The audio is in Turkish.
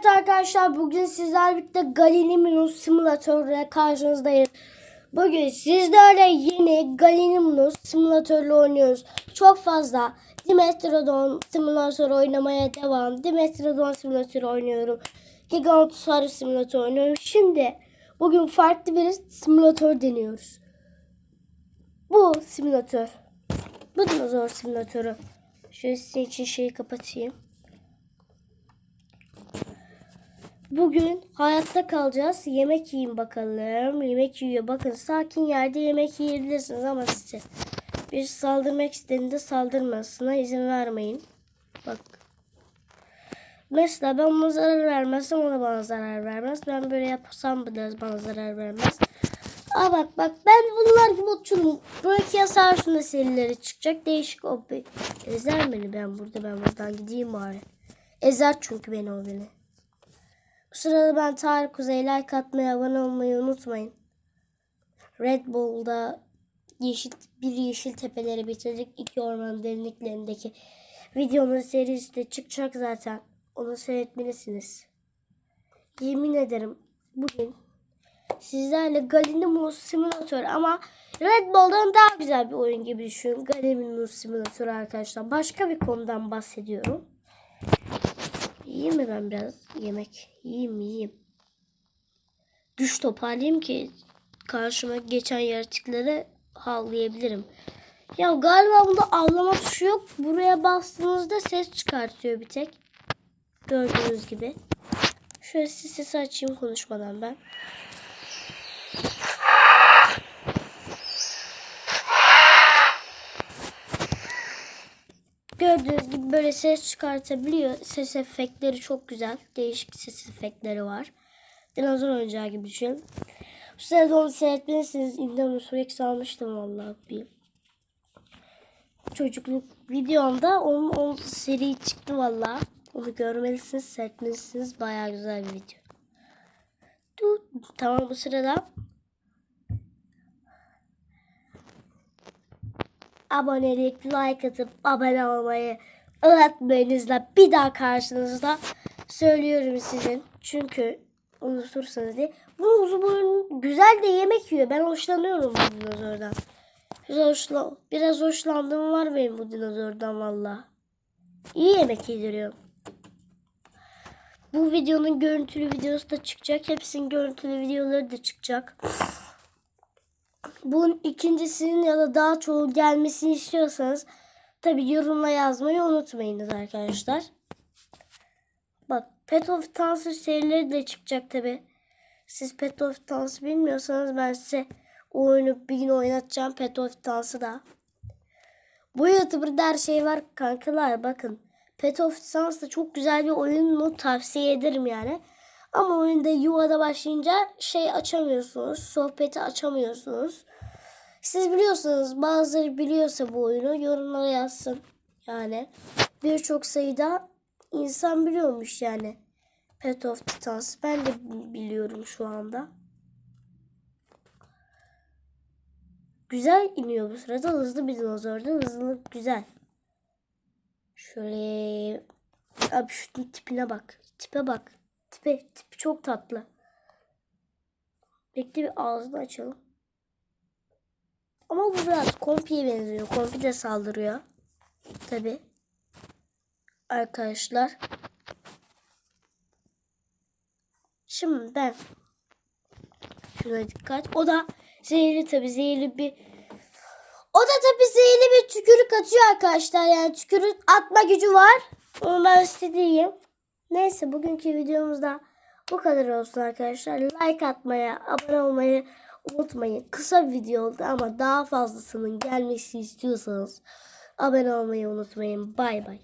Evet arkadaşlar bugün sizlerle birlikte Gallimimus simülatörüyle karşınızdayız. Bugün sizlerle yeni Gallimimus simülatörle oynuyoruz. Çok fazla Dimetrodon simülatörü oynamaya devam. Dimetrodon simülatörü oynuyorum. Gigantosaurus simülatörü oynuyorum. Şimdi bugün farklı bir simülatör deniyoruz. Bu simülatör. Bu dinozor simülatörü. Şöyle sizin için şeyi kapatayım. Bugün hayatta kalacağız. Yemek yiyin bakalım. Yemek yiyor. Bakın sakin yerde yemek yiyebilirsiniz ama size bir saldırmak istediğinde saldırmasına izin vermeyin. Bak. Mesela ben ona zarar vermezsem o da bana zarar vermez. Ben böyle yapsam da bana zarar vermez. Aa bak bak ben bunlar gibi otururum. Brachiosaurus'un da serileri çıkacak. Değişik o. Ezer beni ben burada. Ben buradan gideyim bari. Ezer çünkü beni o beni. Bu sırada ben Tarık Kuzey like atmayı, abone olmayı unutmayın. Red Bull'da yeşil, bir yeşil tepeleri bitirdik. iki orman derinliklerindeki videonun serisi de çıkacak zaten. Onu seyretmelisiniz. Yemin ederim bugün sizlerle Gallimimus Simulator ama Red Bull'dan daha güzel bir oyun gibi düşünün. Gallimimus Simulator arkadaşlar. Başka bir konudan bahsediyorum. Yiyeyim mi ben biraz yemek? Yiyeyim yiyeyim. Güç toparlayayım ki karşıma geçen yaratıkları havlayabilirim. Ya galiba bunda avlama tuşu yok. Buraya bastığınızda ses çıkartıyor bir tek. Gördüğünüz gibi. Şöyle size sesi açayım konuşmadan ben. Gördüğünüz gibi böyle ses çıkartabiliyor. Ses efektleri çok güzel. Değişik ses efektleri var. Dinozor oyuncağı gibi düşünün. Bu onu seyretmelisiniz. Indominus Rex almıştım vallahi bir. Çocukluk videomda onun, onun seri çıktı vallahi. Onu görmelisiniz, seyretmelisiniz. Bayağı güzel bir video. Dur. Tamam bu sırada abonelik, like atıp abone olmayı unutmayınızla bir daha karşınızda söylüyorum sizin. Çünkü unutursanız diye. Bu uzun boyun güzel de yemek yiyor. Ben hoşlanıyorum bu dinozordan. Biraz, hoşla, biraz hoşlandığım var benim bu dinozordan valla. İyi yemek yediriyor. Bu videonun görüntülü videosu da çıkacak. Hepsinin görüntülü videoları da çıkacak. Bunun ikincisinin ya da daha çoğu gelmesini istiyorsanız tabi yorumla yazmayı unutmayınız arkadaşlar. Bak Pet of Dancer serileri de çıkacak tabi. Siz Pet of Dance'ı bilmiyorsanız ben size o oyunu bir gün oynatacağım Pet of Dance'ı da. Bu YouTuber'da her şey var kankalar bakın. Pet of Dance da çok güzel bir oyunu tavsiye ederim yani. Ama oyunda yuvada başlayınca şey açamıyorsunuz. Sohbeti açamıyorsunuz. Siz biliyorsanız bazıları biliyorsa bu oyunu yorumlara yazsın. Yani birçok sayıda insan biliyormuş yani. Pet of Titans. Ben de biliyorum şu anda. Güzel iniyor bu sırada. Hızlı bir dinozordu. Hızlı güzel. Şöyle abi şu tipine bak. Tipe bak. Tipe, tipi çok tatlı. Bekle bir ağzını açalım. Ama bu biraz kompiye benziyor. Kompi de saldırıyor. Tabi. Arkadaşlar. Şimdi ben şuna dikkat. O da zehirli tabi zehirli bir o da tabi zehirli bir tükürük atıyor arkadaşlar. Yani tükürük atma gücü var. Onu ben size diyeyim. Neyse bugünkü videomuzda bu kadar olsun arkadaşlar. Like atmaya, abone olmayı unutmayın. Kısa bir video oldu ama daha fazlasının gelmesi istiyorsanız abone olmayı unutmayın. Bay bay.